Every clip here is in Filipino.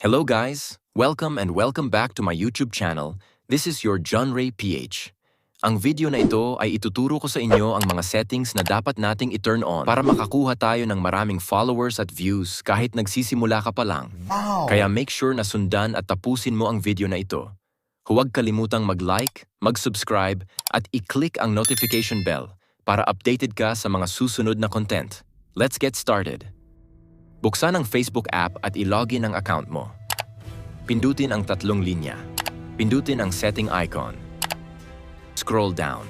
Hello guys! Welcome and welcome back to my YouTube channel. This is your John Ray PH. Ang video na ito ay ituturo ko sa inyo ang mga settings na dapat nating i-turn on para makakuha tayo ng maraming followers at views kahit nagsisimula ka pa lang. Wow. Kaya make sure na sundan at tapusin mo ang video na ito. Huwag kalimutang mag-like, mag-subscribe at i-click ang notification bell para updated ka sa mga susunod na content. Let's get started. Buksan ang Facebook app at i-login ang account mo. Pindutin ang tatlong linya. Pindutin ang setting icon. Scroll down.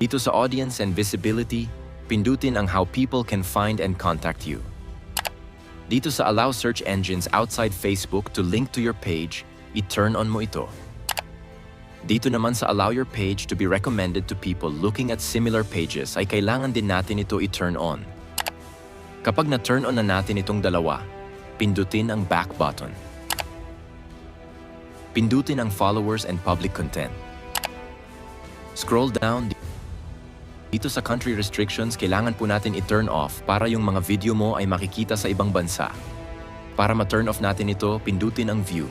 Dito sa audience and visibility, pindutin ang how people can find and contact you. Dito sa allow search engines outside Facebook to link to your page, i-turn on mo ito. Dito naman sa allow your page to be recommended to people looking at similar pages ay kailangan din natin ito i-turn on. Kapag na-turn on na natin itong dalawa, pindutin ang back button. Pindutin ang followers and public content. Scroll down dito sa country restrictions, kailangan po natin i-turn off para yung mga video mo ay makikita sa ibang bansa. Para ma-turn off natin ito, pindutin ang view.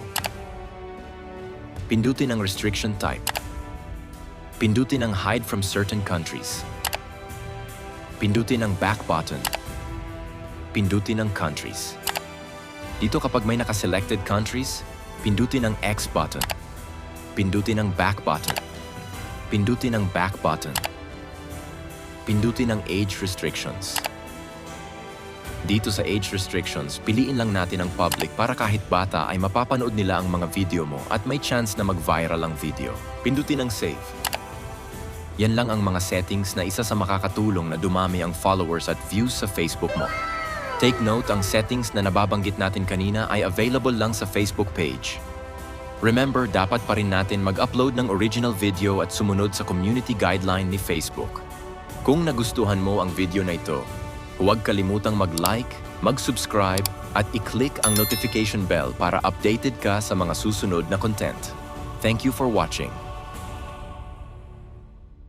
Pindutin ang restriction type. Pindutin ang hide from certain countries. Pindutin ang back button. Pindutin ang countries. Dito kapag may naka-selected countries, pindutin ang X button. Pindutin ang back button. Pindutin ang back button pindutin ang age restrictions. Dito sa age restrictions, piliin lang natin ang public para kahit bata ay mapapanood nila ang mga video mo at may chance na mag-viral ang video. Pindutin ang save. Yan lang ang mga settings na isa sa makakatulong na dumami ang followers at views sa Facebook mo. Take note, ang settings na nababanggit natin kanina ay available lang sa Facebook page. Remember, dapat pa rin natin mag-upload ng original video at sumunod sa community guideline ni Facebook. Kung nagustuhan mo ang video na ito, huwag kalimutang mag-like, mag-subscribe at i-click ang notification bell para updated ka sa mga susunod na content. Thank you for watching.